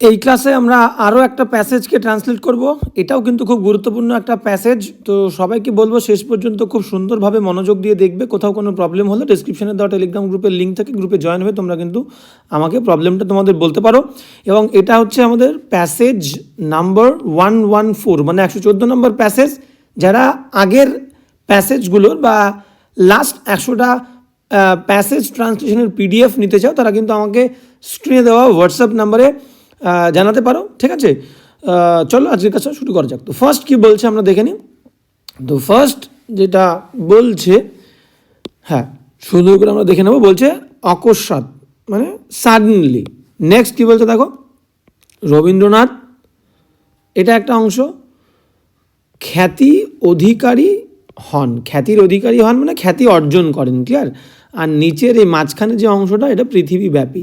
এই ক্লাসে আমরা আরও একটা প্যাসেজকে ট্রান্সলেট করব। এটাও কিন্তু খুব গুরুত্বপূর্ণ একটা প্যাসেজ তো সবাইকে বলব, শেষ পর্যন্ত খুব সুন্দরভাবে মনোযোগ দিয়ে দেখবে। কোথাও কোনো প্রবলেম হলে ডিসক্রিপশনে দেওয়া টেলিগ্রাম গ্রুপের লিঙ্ক থেকে গ্রুপে জয়েন হয়ে তোমরা কিন্তু আমাকে প্রবলেমটা তোমাদের বলতে পারো। এবং এটা হচ্ছে আমাদের passage number one one four মানে একশো চোদ্দ নম্বর প্যাসেজ যারা আগের প্যাসেজগুলোর বা লাস্ট একশোটা প্যাসেজ ট্রান্সলেশনের পিডিএফ নিতে চাও, তারা কিন্তু আমাকে স্ক্রিনে দেওয়া হোয়াটসঅ্যাপ নাম্বারে জানাতে পারো, ঠিক আছে? চলো আজকের কাছে শুরু করা যাক। তো ফার্স্ট কী বলছে আমরা দেখে নিই। তো ফার্স্ট যেটা বলছে হ্যাঁ সুন্দর করে আমরা দেখে নেব, বলছে অকস্মাৎ মানে সাডেনলি নেক্সট কী বলছে দেখো? রবীন্দ্রনাথ, এটা একটা অংশ। খ্যাতি অধিকারী হন। খ্যাতির অধিকারী হন মানে খ্যাতি অর্জন করেন ক্লিয়ার আর নিচের এই মাঝখানে যে অংশটা, এটা পৃথিবীব্যাপী।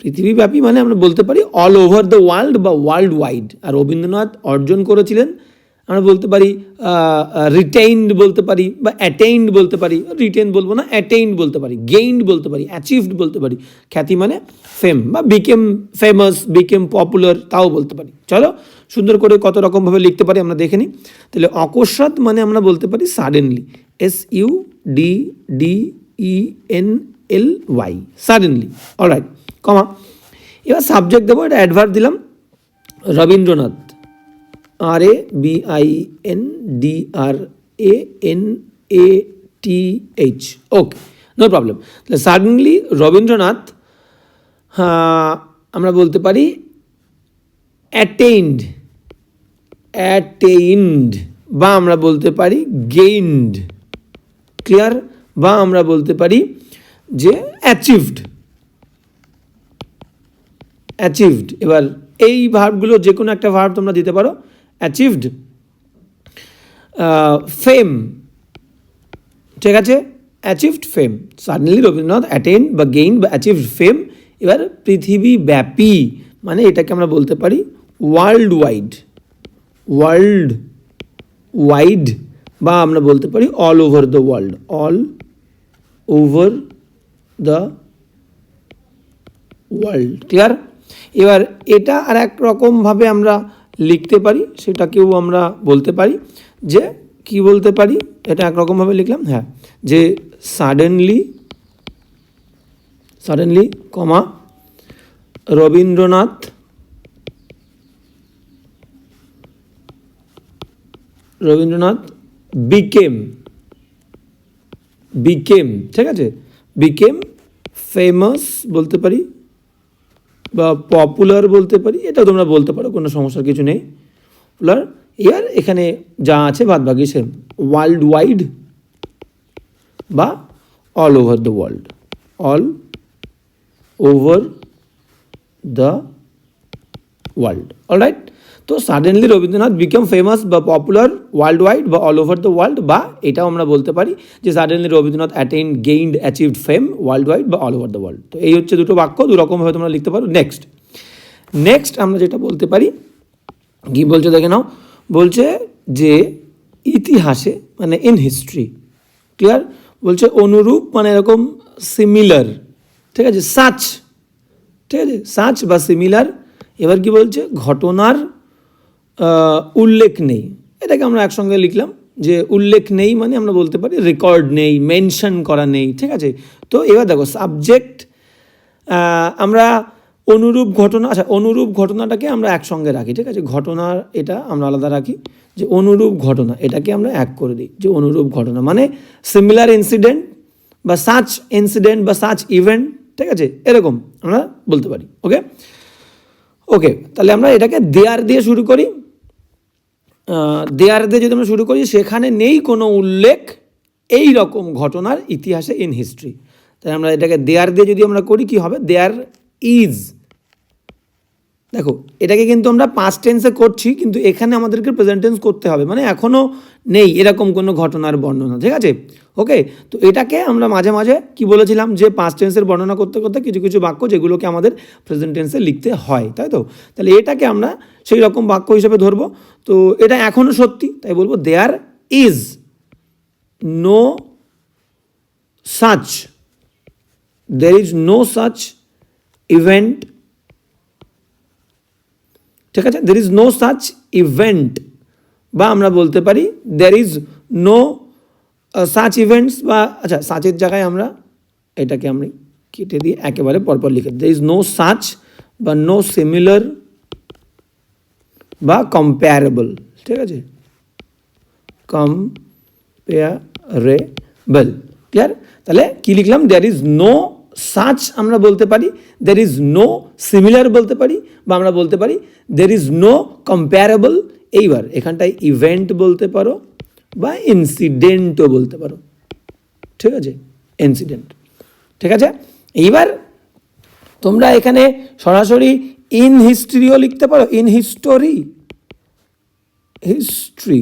পৃথিবীব্যাপী মানে আমরা বলতে পারি অল ওভার দ্য ওয়ার্ল্ড বা ওয়ার্ল্ড ওয়াইড আর রবীন্দ্রনাথ অর্জন করেছিলেন, আমরা বলতে পারি রিটেইনড বলতে পারি বা অ্যাটেইনড বলতে পারি। রিটেইন বলব না অ্যাটেইনড বলতে পারি গেইনড বলতে পারি অ্যাচিভড বলতে পারি। খ্যাতি মানে ফেম বা বিকেম ফেমাস বিকেম পপুলার তাও বলতে পারি। চলো সুন্দর করে কত রকমভাবে লিখতে পারি আমরা দেখে নিই। তাহলে অকস্মাৎ মানে আমরা বলতে পারি suddenly S U D D E N L Y suddenly alright comma এবার সাবজেক্ট দেবো, এটা অ্যাডভার্ব দিলাম। Rabindranath R A B I N D R A N A T H okay no problem তাহলে সাডেনলি রবীন্দ্রনাথ আমরা বলতে পারি অ্যাটেইনড অ্যাটেইনড বা আমরা বলতে পারি গেইনড ক্লিয়ার বা আমরা বলতে পারি যে অ্যাচিভড অ্যাচিভড এবার এই ভার্বগুলো যে কোনো একটা ভার্ব তোমরা দিতে পারো অ্যাচিভড ফেম ঠিক আছে? Achieved fame suddenly Rabindranath attain বা গেইন বা অ্যাচিভড ফেম এবার পৃথিবীব্যাপী মানে এটাকে আমরা বলতে পারি ওয়ার্ল্ড ওয়াইড ওয়ার্ল্ড ওয়াইড বা আমরা বলতে পারি all over the world all over the world clear এবার এটা আর এক রকমভাবে আমরা লিখতে পারি, সেটাকেও আমরা বলতে পারি যে, কি বলতে পারি? এটা একরকমভাবে লিখলাম হ্যাঁ যে suddenly suddenly comma Rabindranath Rabindranath became became ঠিক আছে? বিকেম ফেমাস বলতে পারি? বা পপুলার বলতে পারি? এটা তোমরা বলতে পারো, কোনো সমস্যার কিছু নেই। পপুলার এর এখানে যা আছে বাদ বাকি সেম। ওয়ার্ল্ড ওয়াইড বা all over the world all over the world alright তো সাডেনলি রবীন্দ্রনাথ বিকাম ফেমাস বা পপুলার ওয়ার্ল্ড ওয়াইড বা অল ওভার দ্য ওয়ার্ল্ড বা এটাও আমরা বলতে পারি যে suddenly Rabindranath attain gained achieved fame world wide বা অল ওভার দ্য ওয়ার্ল্ড তো এই হচ্ছে দুটো বাক্য, দু রকমভাবে তোমরা লিখতে পারো। নেক্সট নেক্সট আমরা যেটা বলতে পারি, কি বলছে দেখে নাও। বলছে যে ইতিহাসে মানে ইন হিস্ট্রি ক্লিয়ার বলছে অনুরূপ মানে এরকম সিমিলার ঠিক আছে? সাচ ঠিক আছে? সাচ বা সিমিলার এবার কি বলছে? ঘটনার উল্লেখ নেই। এটাকে আমরা একসঙ্গে লিখলাম যে উল্লেখ নেই মানে আমরা বলতে পারি রেকর্ড নেই মেনশন করা নেই, ঠিক আছে? তো এবার দেখো সাবজেক্ট আমরা অনুরূপ ঘটনা আচ্ছা অনুরূপ ঘটনাটাকে আমরা একসঙ্গে রাখি, ঠিক আছে? ঘটনার এটা আমরা আলাদা রাখি, যে অনুরূপ ঘটনা, এটাকে আমরা এক করে দিই, যে অনুরূপ ঘটনা মানে সিমিলার ইনসিডেন্ট বা সাচ ইনসিডেন্ট বা সাচ ইভেন্ট ঠিক আছে? এরকম আমরা বলতে পারি ওকে ওকে তাহলে আমরা এটাকে দেয়ার দিয়ে শুরু করি দেয়ার দিয়ে যদি আমরা শুরু করি, সেখানে নেই কোনো উল্লেখ এই রকম ঘটনার ইতিহাসে ইন হিস্ট্রি তাই আমরা এটাকে দেয়ার দিয়ে যদি আমরা করি, কি হবে? দেয়ার ইজ দেখো, এটাকে কিন্তু আমরা পাস্ট টেন্সে করছি, কিন্তু এখানে আমাদেরকে প্রেজেন্টেন্স করতে হবে। মানে এখনও নেই, এরকম কোনো ঘটনার বর্ণনা, ঠিক আছে? ওকে তো এটাকে আমরা মাঝে মাঝে কি বলেছিলাম যে পাস্ট টেন্সের বর্ণনা করতে করতে কিছু কিছু বাক্য যেগুলোকে আমাদের প্রেজেন্ট টেন্সে লিখতে হয়, তাই তো? তাহলে এটাকে আমরা সেই রকম বাক্য হিসেবে ধরবো। তো এটা এখনও সত্যি, তাই বলব there is no such there is no such event ঠিক আছে? There is no such event বা আমরা বলতে পারি there is no such events বা আচ্ছা সাচের জায়গায় আমরা এটাকে আমরা কেটে দিয়ে একেবারে পরপর লিখে দের ইজ নো সাচ বা নো সিমিলার বা কম্প্যারেবল ঠিক আছে? কম্পেয়ারেবল ক্লিয়ার তাহলে কি লিখলাম? দেয়ার ইজ নো সাচ আমরা বলতে পারি দের ইজ নো সিমিলার বলতে পারি, বা আমরা বলতে পারি দের ইজ নো কম্প্যারেবল এইবার এখানটায় ইভেন্ট বলতে পারো বা ইনসিডেন্টও বলতে পারো। ঠিক আছে? ইনসিডেন্ট ঠিক আছে? এইবার তোমরা এখানে সরাসরি ইন হিস্ট্রিও লিখতে পারো। ইন হিস্টোরি হিস্ট্রি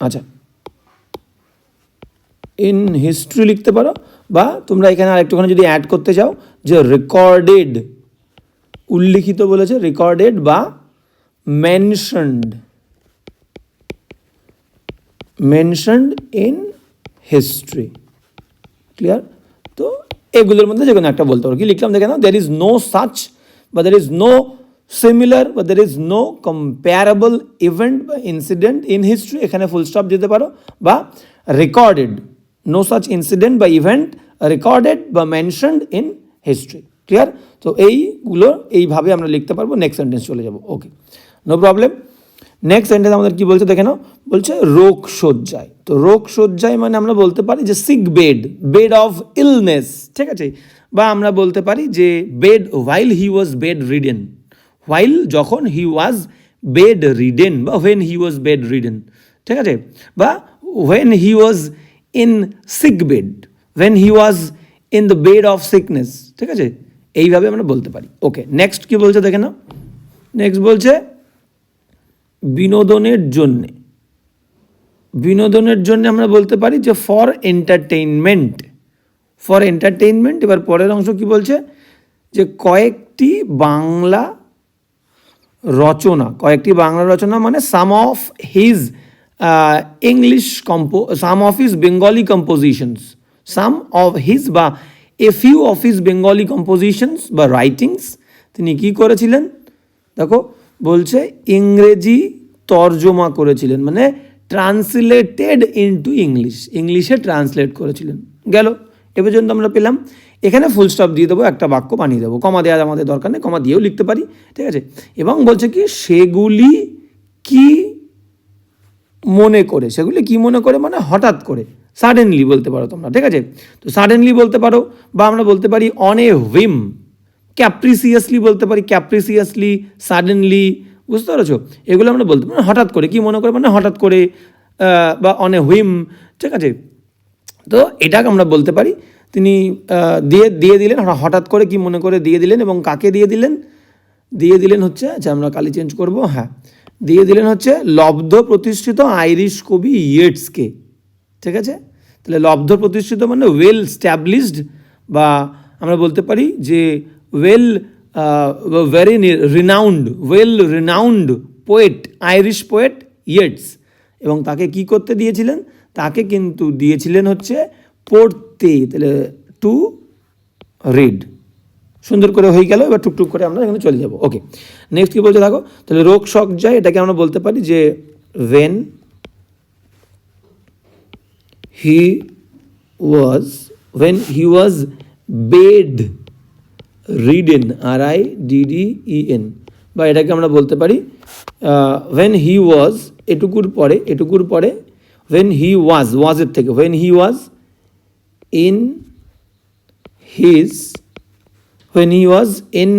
আচ্ছা। ইন হিস্ট্রি লিখতে পারো বা তোমরা এখানে আরেকটুখানি যদি অ্যাড করতে চাও যে রেকর্ডেড উল্লিখিত বলেছে রেকর্ডেড বা mentioned mentioned in history clear তো এগুলোর মধ্যে যে কোনো একটা বলতে পারো। কি লিখলাম? দেখে নাও দের ইজ নো সাচ বা দের ইজ নো সিমিলার বা there is no comparable event বা ইনসিডেন্ট ইন হিস্ট্রি এখানে ফুল স্টপ দিতে পারো। বা রেকর্ডেড নো সাচ ইনসিডেন্ট বা ইভেন্ট রেকর্ডেড বা মেনশনড ইন হিস্ট্রি ক্লিয়ার তো এইগুলো এইভাবে আমরা লিখতে পারব। নেক্সট সেন্টেন্স চলে যাব। Okay no problem next sentence আমাদের কি বলছে দেখে নাও। বলছে রোগ শয্যায়। তো রোগ শয্যায় মানে আমরা বলতে পারি যে sick bed bed of illness ঠিক আছে? বা আমরা বলতে পারি যে bed while he was bedridden while যখন হি ওয়াজ বেড রিডেন বা when he was bedridden ঠিক আছে? বা when he was in sick bed when he was in the bed of sickness ঠিক আছে? এইভাবে আমরা বলতে পারি। ওকে নেক্সট কি বলছে দেখে নাও। নেক্সট বলছে বিনোদনের জন্যে। বিনোদনের জন্য আমরা বলতে পারি যে ফর এন্টারটেইনমেন্ট ফর এন্টারটেইনমেন্ট এবার পরের অংশ কি বলছে? যে কয়েকটি বাংলা রচনা, কয়েকটি বাংলা রচনা মানে some of his English compo some of his Bengali compositions some of his বা a few of his Bengali compositions বা রাইটিংস তিনি কি করেছিলেন? দেখো বলছে ইংরেজি তর্জমা করেছিলেন মানে ট্রান্সলেটেড ইনটু ইংলিশ ইংলিশে ট্রান্সলেট করেছিলেন। গেল, এ পর্যন্ত আমরা পেলাম। এখানে ফুল স্টপ দিয়ে দেবো, একটা বাক্য বানিয়ে দেবো। কমা দেওয়ার আমাদের দরকার নেই, কমা দিয়েও লিখতে পারি, ঠিক আছে? এবং বলছে কি, সেগুলি কি মনে করে? সেগুলি কি মনে করে মানে হঠাৎ করে সাডেনলি বলতে পারো তোমরা, ঠিক আছে? তো সাডেনলি বলতে পারো, বা আমরা বলতে পারি অন এ হুইম ক্যাপ্রিসিয়াসলি বলতে পারি, ক্যাপ্রিসিয়াসলি, সাডেনলি, বুঝতে পারছ? এগুলো আমরা বলতে মানে হঠাৎ করে, কি মনে করে? মানে হঠাৎ করে বা অন হুইম ঠিক আছে? তো এটাকে আমরা বলতে পারি, তিনি দিয়ে দিয়ে দিলেন, হঠাৎ- হঠাৎ করে কি মনে করে? দিয়ে দিলেন এবং কাকে দিয়ে দিলেন? দিয়ে দিলেন হচ্ছে আচ্ছা আমরা কালি চেঞ্জ করব হ্যাঁ। দিয়ে দিলেন হচ্ছে লব্ধ প্রতিষ্ঠিত আইরিশ কবি ইয়েটসকে, ঠিক আছে? তাহলে লব্ধ প্রতিষ্ঠিত মানে ওয়েল স্ট্যাবলিশড বা আমরা বলতে পারি যে well very renowned well renowned poet Irish poet Yeats এবং তাকে কি করতে দিয়েছিলেন? তাকে কিন্তু দিয়েছিলেন হচ্ছে পড়তে, তাহলে টু রিড সুন্দর করে হয়ে গেল, এবার টুকটুক করে আমরা এখানে চলে যাব। ওকে নেক্সট কি বলছে দেখো, তাহলে রোগ শক যায় এটাকে আমরা বলতে পারি যে when he was when he was bedridden R I D D E N বা এটাকে আমরা বলতে পারি ওয়েন হি ওয়াজ এটুকুর পরে এটুকুর পরে ওয়েন হি ওয়াজ ওয়াজের থেকে when he was in his when he was in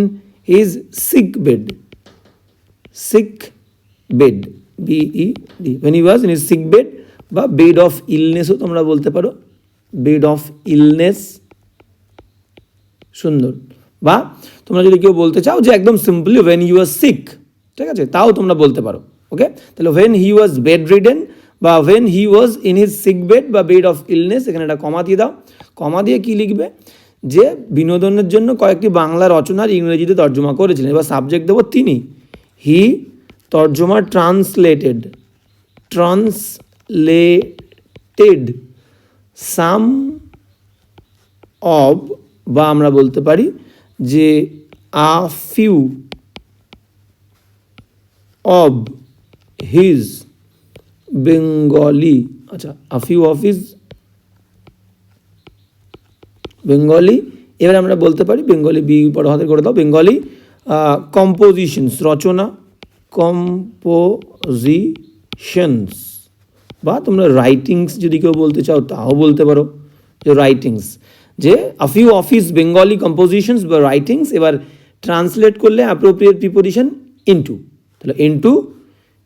his sick bed sick bed, b e d, when he was his sick bed, বা বেড অফ ইলনেসও তোমরা বলতে পারো বেড অফ ইলনেস সুন্দর। বা তোমরা যদি কেউ বলতে চাও যে একদম simply when you are sick ঠিক আছে? তাও তোমরা বলতে পারো ওকে তাহলে when he was bedridden বা when he was in his sick bed বা বেড অফ ইলনেস এখানে একটা কমা দিয়ে দাও। কমা দিয়ে কি লিখবে? যে বিনোদনের জন্য কয়েকটি বাংলা রচনার ইংরেজিতে তর্জমা করেছিলেন। এবার সাবজেক্ট দেবো তিনি। হি তর্জমা ট্রান্সলেটেড ট্রান্সলেটেড সাম অব বা আমরা বলতে পারি যে a few of his Bengali আচ্ছা a few of his Bengali, এবার আমরা বলতে পারি বেঙ্গলি বি বড় হাতে করে দাও, বেঙ্গলি কম্পোজিশনস রচনা কম্পোজিশনস বা তোমরা রাইটিংস যদি কেউ বলতে চাও তাও বলতে পারো, যে রাইটিংস যে a few of his Bengali compositions বা রাইটিংস এবার ট্রান্সলেট করলে অ্যাপ্রোপ্রিয়েট প্রিপোজিশন ইনটু তাহলে ইন্টু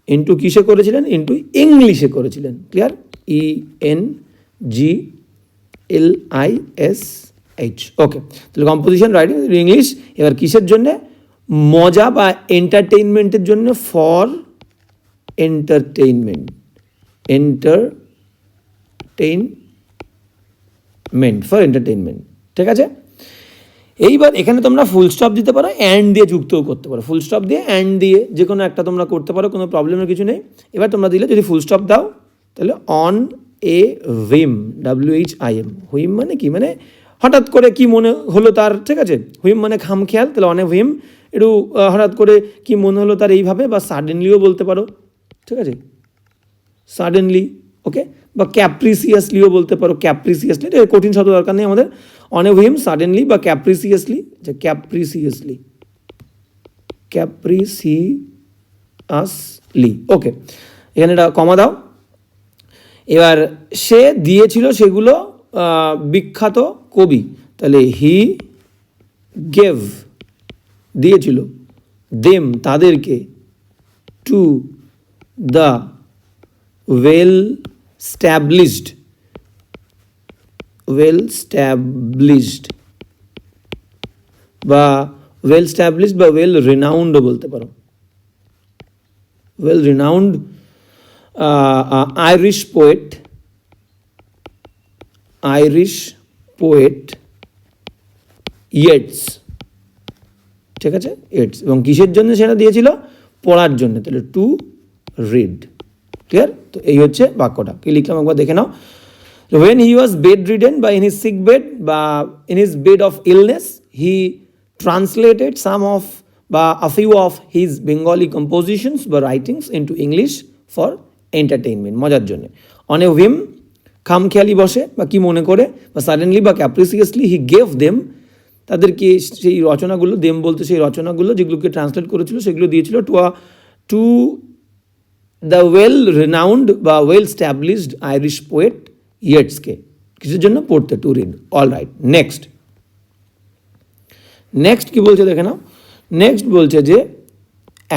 ইন্টু কিসে করেছিলেন? ইন্টু ইংলিশে করেছিলেন। Clear E N G L I S H okay তাহলে কম্পোজিশন রাইটিং ইংলিশ এবার কিসের জন্যে? মজা বা এন্টারটেইনমেন্টের জন্য for entertainment entertainment for entertainment ঠিক আছে? এইবার এখানে তোমরা ফুল স্টপ দিতে পারো অ্যান্ড দিয়ে যুক্তও করতে পারো। ফুল স্টপ দিয়ে অ্যান্ড দিয়ে যে কোনো একটা তোমরা করতে পারো, কোনো প্রবলেমের কিছু নেই। এবার তোমরা দিলে যদি ফুল স্টপ দাও, তাহলে on a whim W H I M whim মানে কি? মানে হঠাৎ করে কি মনে হলো তার, ঠিক আছে? হুইম মানে খাম খেয়াল তাহলে অন হুইম একটু হঠাৎ করে কি মনে হলো তার এইভাবে, বা সাডেনলিও বলতে পারো, ঠিক আছে? সাডেনলি ওকে বা ক্যাপ্রিসিয়াসলিও বলতে পারো ক্যাপ্রিসিয়াসলি এটা কঠিন শব্দ দরকার নেই আমাদের। অন এ হুইম সাডেনলি বা ক্যাপ্রিসিয়াসলি যে ক্যাপ্রিসিয়াসলি ক্যাপ্রিসিয়াসলি ওকে এখানে এটা কমা দাও। এবার সে দিয়েছিল সেগুলো বিখ্যাত কবি, তাহলে হি গেভ দিয়েছিল দেম তাদেরকে to the well established well established বা ওয়েল স্ট্যাবলিশড বা ওয়েল রিনাউন্ডও বলতে পারো। Well renowned Irish poet Irish poet Yeats ঠিক আছে? ইয়েটস এবং কিসের জন্য সেটা দিয়েছিল? পড়ার জন্য। তাহলে টু রিড ক্লিয়ার তো এই হচ্ছে বাক্যটা। কি লিখলাম একবার দেখে নাও। When he was bedridden বা ইন হিজ সিক বেড বা in his bed of illness he translated some of বা a few of his Bengali compositions বা writings into English for entertainment মজার জন্য। অন এ হুইম খামখেয়ালি বসে বা কি মনে করে? বা সাডেনলি বা ক্যাপ্রিসিয়াসলি হি গেভ দেম তাদেরকে সেই রচনাগুলো দেম বলতে সেই রচনাগুলো যেগুলোকে ট্রান্সলেট করেছিল, সেগুলো দিয়েছিল to a to the well renowned বা ওয়েল স্ট্যাবলিশড আইরিশ পোয়েট ইয়েটসকে কিসের জন্য? পড়তে to read all right next next কি বলছে দেখে নাও? নেক্সট বলছে যে,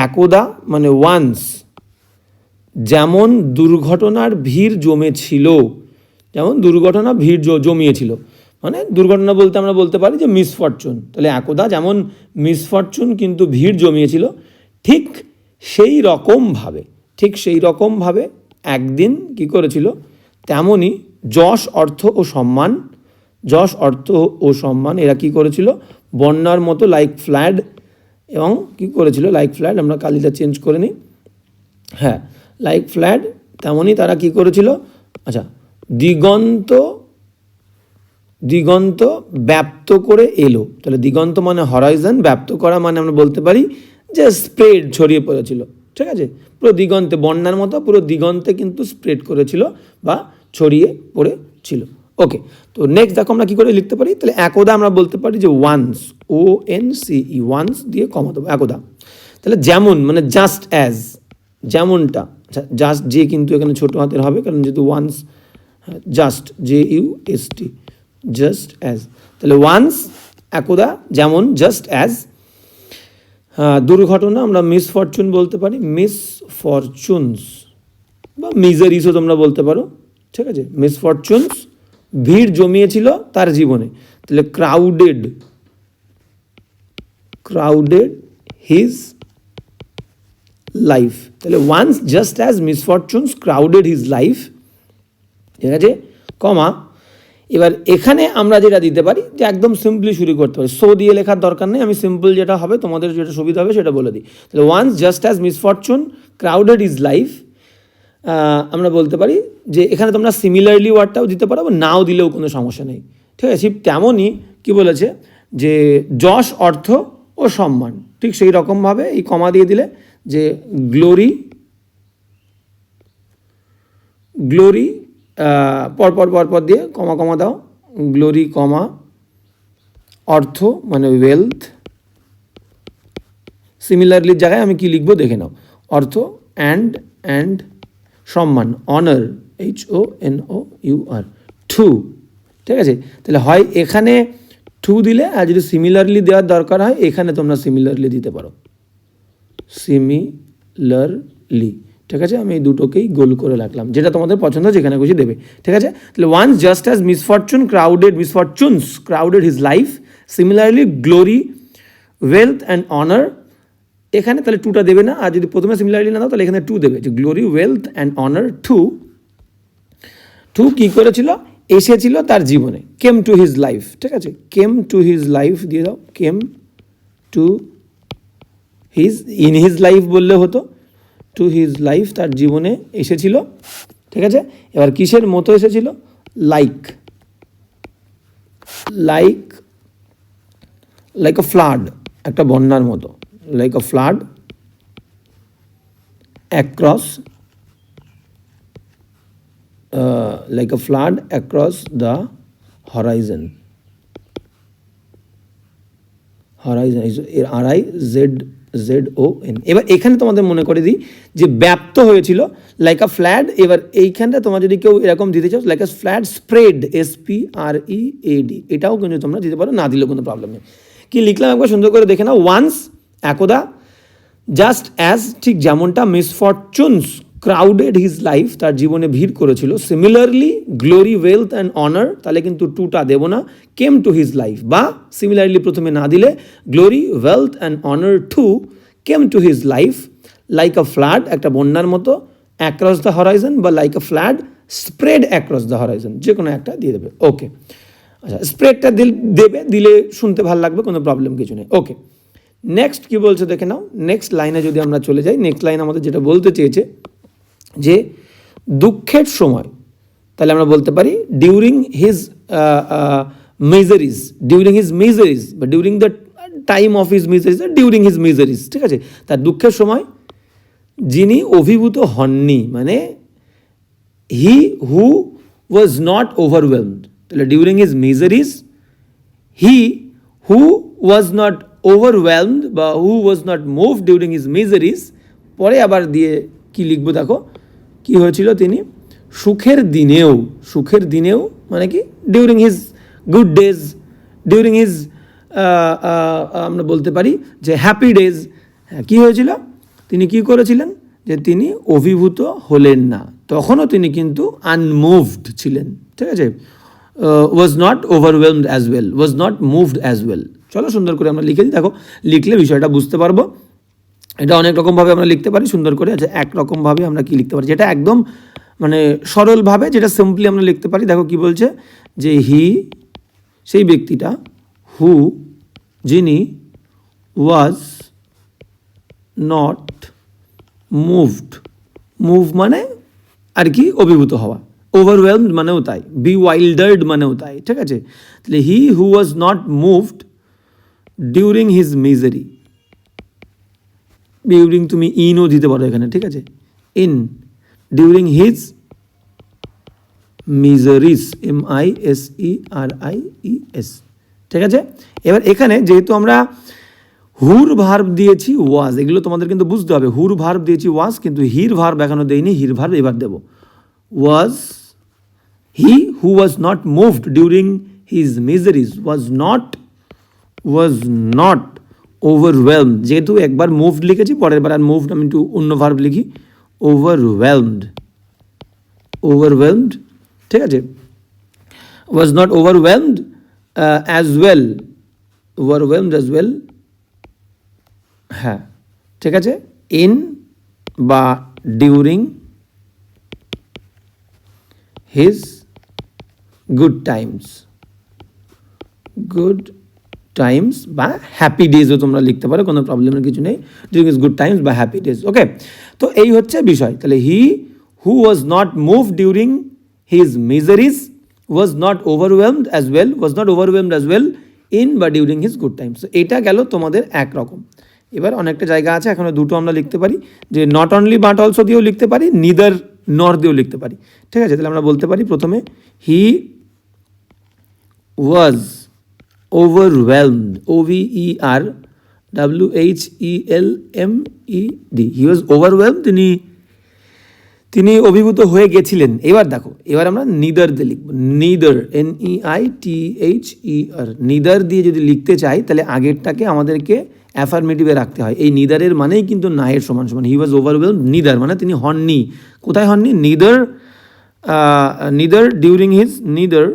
একদা মানে ওয়ান্স যেমন দুর্ঘটনার ভিড় জমেছিল, যেমন দুর্ঘটনা ভিড় জমিয়েছিল। মানে দুর্ঘটনা বলতে আমরা বলতে পারি যে মিসফরচুন তাহলে একদা যেমন মিসফরচুন কিন্তু ভিড় জমিয়েছিল, ঠিক সেই রকমভাবে। ঠিক সেই রকমভাবে একদিন কি করেছিল? তেমনই যশ, অর্থ ও সম্মান, যশ, অর্থ ও সম্মান এরা কি করেছিল? বন্যার মতো লাইক ফ্ল্যাড এবং কি করেছিল? লাইক ফ্ল্যাড আমরা কালিটা চেঞ্জ করে নিই। হ্যাঁ লাইক ফ্ল্যাড তেমনই তারা কি করেছিল? আচ্ছা দিগন্ত দিগন্ত ব্যাপ্ত করে এলো। তাহলে দিগন্ত মানে হরাইজন ব্যাপ্ত করা মানে আমরা বলতে পারি যে স্প্রেড ছড়িয়ে পড়েছিল। ঠিক আছে? পুরো দিগন্তে, বন্যার মতো পুরো দিগন্তে কিন্তু স্প্রেড করেছিল বা ছড়িয়ে পড়েছিল। ওকে তো নেক্সট দেখো আমরা কী করে লিখতে পারি? তাহলে একদা আমরা বলতে পারি যে once O N C E once দিয়ে কমা দেবো একদা। তাহলে যেমন মানে জাস্ট অ্যাজ যেমনটা জাস্ট যে কিন্তু এখানে ছোটো হাতের হবে, কারণ যেহেতু once just J U S T just as তাহলে ওয়ান্স একদা, যেমন জাস্ট অ্যাজ দুর্ঘটনা আমরা মিস ফরচুন বলতে পারি মিস ফরচুনস বা মিজারিসও তোমরা বলতে পারো, ঠিক আছে? মিস ফরচুনস ভিড় জমিয়েছিল তার জীবনে। তাহলে ক্রাউডেড ক্রাউডেড হিজ লাইফ তাহলে once just as misfortunes crowded his life ঠিক আছে? কমা এবার এখানে আমরা যেটা দিতে পারি, যে একদম সিম্পলি শুরু করতে পারি। সো দিয়ে লেখার দরকার নেই, আমি সিম্পল যেটা হবে, তোমাদের যেটা সুবিধা হবে সেটা বলে দিই। তাহলে once just as misfortune crowded his life আমরা বলতে পারি যে এখানে তোমরা সিমিলারলি ওয়ার্ডটাও দিতে পারো নাও দিলেও কোনো সমস্যা নেই। ঠিক আছে? তেমনই কি বলেছে? যে যশ অর্থ ও সম্মান। ঠিক সেই রকমভাবে এই কমা দিয়ে দিলে যে গ্লোরি গ্লোরি পর পর পর পর দিয়ে কমা কমা দাও। গ্লোরি কমা অর্থ মানে ওয়েলথ সিমিলারলির জায়গায় আমি কি লিখব দেখে নাও। অর্থ অ্যান্ড অ্যান্ড সম্মান honour H O N O U R to ঠিক আছে? তাহলে হয় এখানে টু দিলে আর যদি সিমিলারলি দেওয়ার দরকার হয়, এখানে তোমরা সিমিলারলি দিতে পারো। সিমিলারলি ঠিক আছে? আমি এই দুটোকেই গোল করে রাখলাম। যেটা তোমাদের পছন্দ, যেখানে খুশি দেবে। ঠিক আছে? তাহলে once just as misfortune crowded misfortunes crowded his life similarly glory wealth and honour এখানে তাহলে টুটা দেবে না। আর যদি প্রথমে সিমিলারলি না দাও, তাহলে এখানে টু দেবে। যে glory wealth and honour to to কী করেছিল? এসেছিল তার জীবনে। কেম টু হিজ লাইফ ঠিক আছে? কেম টু হিজ লাইফ দিয়ে দাও। Came to his in his life বললে হতো। টু হিজ লাইফ তার জীবনে এসেছিল, ঠিক আছে? এবার কিসের মতো এসেছিল? Like like like a flood একটা বন্যার মতো। Like a flood across like a flood across the horizon horizon এর R I Z Z O N এবার এখানে তোমাদের মনে করে দিই যে ব্যাপ্ত হয়েছিল লাইক আ ফ্ল্যাট এবার এইখানটা তোমার যদি কেউ এরকম দিতে চাও like a flat spread S P R E A D এটাও কিন্তু তোমরা দিতে পারো, না দিলেও কোনো প্রবলেম নেই। কি লিখলাম একবার সুন্দর করে দেখে নাও ওয়ান্স একদা জাস্ট অ্যাজ ঠিক যেমনটা মিসফরচুনস ক্রাউডেড হিজ লাইফ তার জীবনে ভিড় করেছিল। Similarly glory wealth and honour তাহলে কিন্তু টুটা দেবো না কেম টু হিজ লাইফ বা সিমিলারলি প্রথমে না দিলে glory wealth and honour to came to his life like a flat একটা বন্যার মতো অ্যাক্রস দ্য হরাইজন বা like a flat spread across the horizon যে কোনো একটা দিয়ে দেবে। ওকে আচ্ছা স্প্রেডটা দিল, দেবে, দিলে শুনতে ভালো লাগবে, কোনো প্রবলেম কিছু নেই। ওকে নেক্সট কি বলছে, দেখে নাও। নেক্সট লাইনে যদি আমরা চলে যাই নেক্সট লাইন আমাদের যেটা বলতে চেয়েছে যে দুঃখের সময়, তাহলে আমরা বলতে পারি during his miseries during his miseries বা during the time of his miseries during his miseries ঠিক আছে? তার দুঃখের সময় যিনি অভিভূত হননি মানে he who was not overwhelmed তাহলে during his miseries he who was not overwhelmed বা who was not move during his miseries পরে আবার দিয়ে কি লিখব দেখো? কি হয়েছিল তিনি? সুখের দিনেও সুখের দিনেও মানে কি? During his good days during his আমরা বলতে পারি যে হ্যাপি ডেজ কী হয়েছিল? তিনি কি করেছিলেন? যে তিনি অভিভূত হলেন না। তখনও তিনি কিন্তু আনমুভড ছিলেন। ঠিক আছে? Was not overwhelmed as well was not moved as well চলো সুন্দর করে আমরা লিখে দিই। দেখো, লিখলে বিষয়টা বুঝতে পারব। এটা অনেক রকমভাবে আমরা লিখতে পারি, সুন্দর করে আচ্ছা একরকমভাবে আমরা কি লিখতে পারি? যেটা একদম মানে সরলভাবে, যেটা সিম্পলি আমরা লিখতে পারি, দেখো কি বলছে? যে হি সেই ব্যক্তিটা হু যিনি ওয়াজ নট মুভড মুভ মানে আর কি অভিভূত হওয়া। ওভারওয়েলমড মানেও তাই। বি ওয়াইল্ডার্ড মানেও তাই, ঠিক আছে? তাহলে he who was not moved during his misery during তুমি ইনও দিতে পারো এখানে, ঠিক আছে? In during his miseries M I S E R I E S ঠিক আছে? এবার এখানে যেহেতু আমরা হুর ভার্ব দিয়েছি ওয়াজ এগুলো তোমাদের কিন্তু বুঝতে হবে। হুর ভার্ব দিয়েছি ওয়াজ কিন্তু হির ভার্ব এখনও দেয়নি হির ভার্ব এবার দেবো। Was he who was not moved during his miseries was not was not overwhelm যেহেতু একবার মুভড লিখেছি, পরের বার আর মুভড আমি একটু অন্য ভার্ব লিখি। ওভারওয়েলমড ওভারওয়েলমড ঠিক আছে? Was not overwhelmed as well overwhelmed as well হ্যাঁ ঠিক আছে? ইন বা during his good times good times বা হ্যাপি ডেজও তোমরা লিখতে পারো, কোনো প্রবলেমের কিছু নেই। ডিউরিং ইজ গুড টাইমস বা হ্যাপি ডেজ ওকে তো এই হচ্ছে বিষয়। তাহলে he who was not move during his miseries was not overwhelmed as well was not overwhelmed as well in বা ডিউরিং হিজ গুড টাইমস এটা গেল তোমাদের একরকম এবার অনেকটা জায়গা আছে, এখানে দুটো আমরা লিখতে পারি। যে নট অনলি বাট অলসো দিয়েও লিখতে পারি নিদার নর দিয়েও লিখতে পারি। ঠিক আছে, তাহলে আমরা বলতে পারি প্রথমে he was overwhelmed O V E R W H E L M E D he was overwhelm তিনি তিনি অভিভূত হয়ে গেছিলেন। এবার দেখো, এবার আমরা নিদার দিয়ে লিখব। Neither N E I T H E R neither দিয়ে যদি লিখতে চাই, তাহলে আগেরটাকে আমাদেরকে অ্যাফার্মেটিভে রাখতে হয়। এই নিদারের মানেই কিন্তু নায়ের সমান সমান। হি ওয়াজ ওভারওয়েলম নিদার মানে তিনি হননি। কোথায় হননি? Neither neither during his neither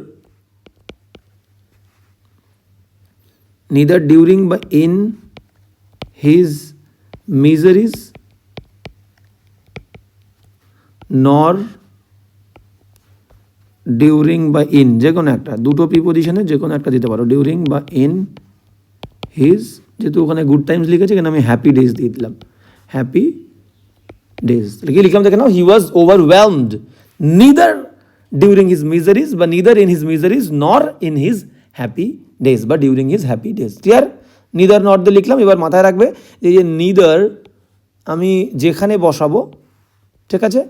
neither during বা in his miseries, nor during বা ইন যে কোনো একটা, দুটো প্রিপোজিশনে যে কোনো একটা দিতে পারো ডিউরিং বা ইন হিজ যেহেতু ওখানে গুড টাইমস লিখেছে, এখানে আমি হ্যাপি ডেজ দিয়ে দিলাম। হ্যাপি ডেজ কি লিখলাম দেখে নাও? He was overwhelmed neither during his miseries বা neither in his miseries nor in his happy days বা during his happy days clear neither not দিয়ে লিখলাম, এবার মাথায় রাখবে এই যে নিদার আমি যেখানে বসাবো, ঠিক আছে?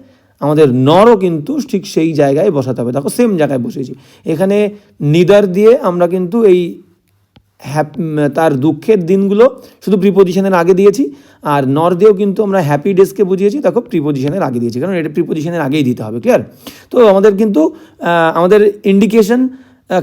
আমাদের নরও কিন্তু ঠিক সেই জায়গায় বসাতে হবে। দেখো সেম জায়গায় বসেছি এখানে নিদার দিয়ে আমরা কিন্তু এই হ্যাপ তার দুঃখের দিনগুলো শুধু প্রিপোজিশনের আগে দিয়েছি, আর নর দিয়েও কিন্তু আমরা হ্যাপি ডেজকে বুঝিয়েছি। দেখো প্রিপোজিশনের আগে দিয়েছি, কারণ এটা প্রিপোজিশনের আগেই দিতে হবে। ক্লিয়ার তো আমাদের কিন্তু আমাদের ইন্ডিকেশন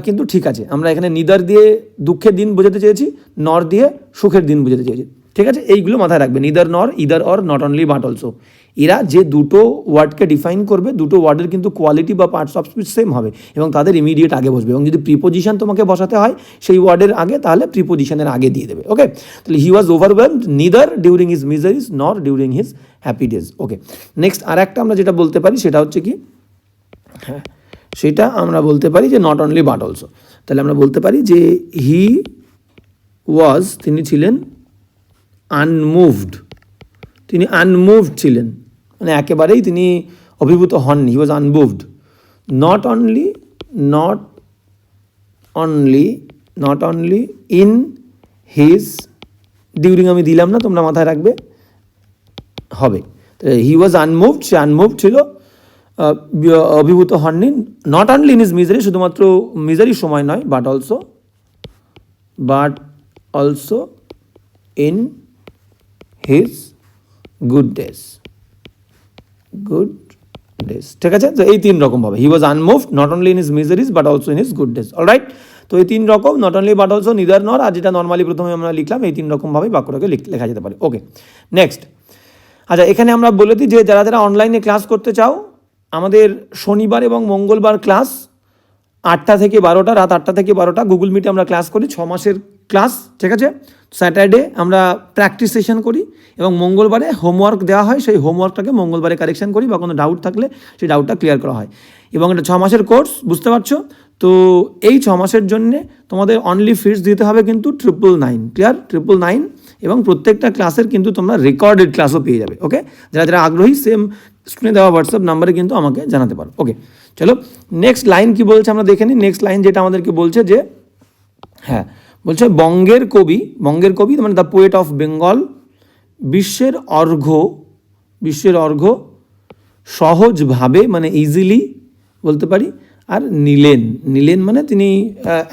কিন্তু ঠিক আছে, আমরা এখানে নিদার দিয়ে দুঃখের দিন বোঝাতে চেয়েছি, নর দিয়ে সুখের দিন বোঝাতে চেয়েছি। ঠিক আছে? এইগুলো মাথায় রাখবে neither nor either or not only but also এরা যে দুটো ওয়ার্ডকে ডিফাইন করবে, দুটো ওয়ার্ডের কিন্তু কোয়ালিটি বা পার্টস অফ স্পিচ সেম হবে এবং তাদের ইমিডিয়েট আগে বসবে। এবং যদি প্রিপোজিশন তোমাকে বসাতে হয়, সেই ওয়ার্ডের আগে, তাহলে প্রিপোজিশনের আগে দিয়ে দেবে। ওকে তাহলে he was overwhelmed neither during his miseries nor during his happy days okay next আর একটা আমরা যেটা বলতে পারি, সেটা হচ্ছে কি? হ্যাঁ সেটা আমরা বলতে পারি যে নট অনলি বাট অলসো তাহলে আমরা বলতে পারি যে হি ওয়াজ তিনি ছিলেন আনমুভড তিনি আনমুভড ছিলেন। মানে একেবারেই তিনি অভিভূত হননি। He was unmoved not only not only not only in his during আমি দিলাম না, তোমরা মাথায় রাখবে, হবে। He was unmoved say unmoved ছিল। অভিভূত হননি। Not only in his misery শুধুমাত্র মিজারি সময় নয় but also but also in his good days good days ঠিক আছে? তো এই তিন রকম হবে he was unmoved not only in his miseries but also in his good days alright তো এই তিন রকম not only but also neither nor আর যেটা নর্মালি প্রথমে আমরা লিখলাম, এই তিন রকমভাবে বাক্যটাকে লেখা যেতে পারে। ওকে নেক্সট আচ্ছা এখানে আমরা বলে দিই যে, যারা যারা অনলাইনে ক্লাস করতে চাও আমাদের শনিবার এবং মঙ্গলবার ক্লাস আটটা থেকে বারোটা, রাত আটটা থেকে বারোটা গুগল মিটে আমরা ক্লাস করি, ছ মাসের ক্লাস, ঠিক আছে? স্যাটারডে আমরা প্র্যাকটিস সেশন করি এবং মঙ্গলবারে হোমওয়ার্ক দেওয়া হয়, সেই হোমওয়ার্কটাকে মঙ্গলবারে কারেকশন করি বা কোনো ডাউট থাকলে সেই ডাউটটা ক্লিয়ার করা হয়। এবং এটা ছ মাসের কোর্স বুঝতে পারছ? তো এই ছ মাসের জন্যে তোমাদের অনলি ফিস দিতে হবে কিন্তু triple nine clear triple nine এবং প্রত্যেকটা ক্লাসের কিন্তু তোমরা রেকর্ডেড ক্লাসও পেয়ে যাবে ওকে যারা যারা আগ্রহী সেম স্ক্রিনে দেওয়া হোয়াটসঅ্যাপ নাম্বারে কিন্তু আমাকে জানাতে পারো। ওকে চলো নেক্সট লাইন কি বলছে আমরা দেখে নিই। নেক্সট লাইন যেটা আমাদেরকে বলছে যে হ্যাঁ বলছে বঙ্গের কবি বঙ্গের কবি মানে দ্য পোয়েট অফ বেঙ্গল বিশ্বের অর্ঘ্য বিশ্বের অর্ঘ্য সহজভাবে মানে ইজিলি বলতে পারি, আর নিলেন নিলেন মানে তিনি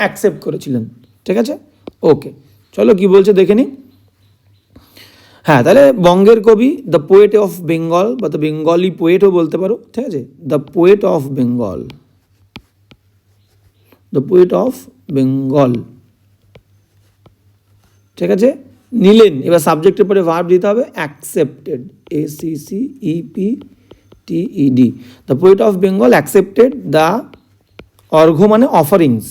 অ্যাকসেপ্ট করেছিলেন। ঠিক আছে? ওকে চলো কি বলছে দেখে নিই। হ্যাঁ তাহলে বঙ্গের কবি দ্য পোয়েট অফ বেঙ্গল বা দ্য বেঙ্গলি পোয়েটও বলতে পারো, ঠিক আছে? The poet of Bengal the poet of Bengal ঠিক আছে? নিলেন, এবার সাবজেক্টের পরে ভার্ব দিতে হবে accepted A C C E P T E D the poet of Bengal accepted the অর্ঘ মানে offerings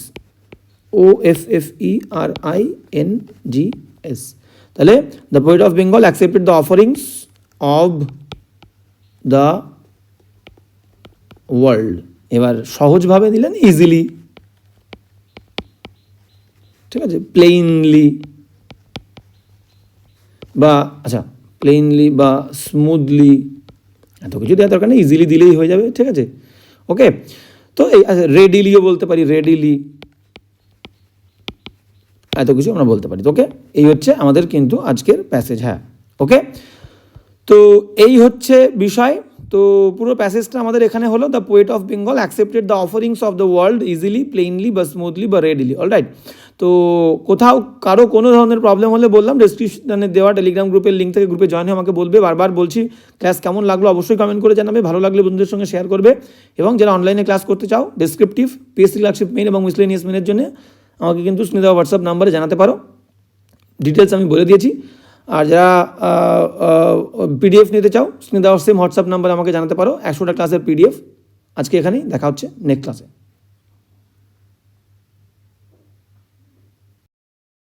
O F F E R I N G S তাহলে the poet of Bengal accepted the offerings of the world এবার সহজভাবে দিলেন easily ঠিক আছে? প্লেইনলি বা আচ্ছা প্লেইনলি বা স্মুথলি এত কিছু দেওয়ার দরকার নেই ইজিলি দিলেই হয়ে যাবে, ঠিক আছে? ওকে তো এই আচ্ছা রেডিলিও বলতে পারি রেডিলি এত কিছু আমরা বলতে পারি। ওকে এই হচ্ছে আমাদের কিন্তু আজকের প্যাসেজ হ্যাঁ। ওকে তো এই হচ্ছে বিষয়। তো পুরো প্যাসেজটা আমাদের এখানে হলো the poet of Bengal accepted the offerings of the world easily plainly বা স্মুথলি বা রেডিলি অল রাইট তো কোথাও কারও কোনো ধরনের প্রবলেম হলে বললাম ডিসক্রিপশনে দেওয়া টেলিগ্রাম গ্রুপের লিঙ্ক থেকে গ্রুপে জয়েন হয়ে আমাকে বলবে। বারবার বলছি ক্লাস কেমন লাগল? অবশ্যই কমেন্ট করে জানাবে। ভালো লাগলে বন্ধুদের সঙ্গে শেয়ার করবে। এবং যারা অনলাইনে ক্লাস করতে চাও ডিসক্রিপটিভ পিএসসি ক্লাসশিপ মেন এবং মিসলেনিয়াস মেনের জন্য আমাকে কিন্তু স্নেহা হোয়াটসঅ্যাপ নাম্বারে জানাতে পারো। ডিটেলস আমি বলে দিয়েছি। আর যারা পিডিএফ নিতে চাও, স্নেহা সেম হোয়াটসঅ্যাপ নাম্বারে আমাকে জানাতে পারো। একশোটা ক্লাসের পিডিএফ আজকে এখানেই দেখা হচ্ছে নেক্সট ক্লাসে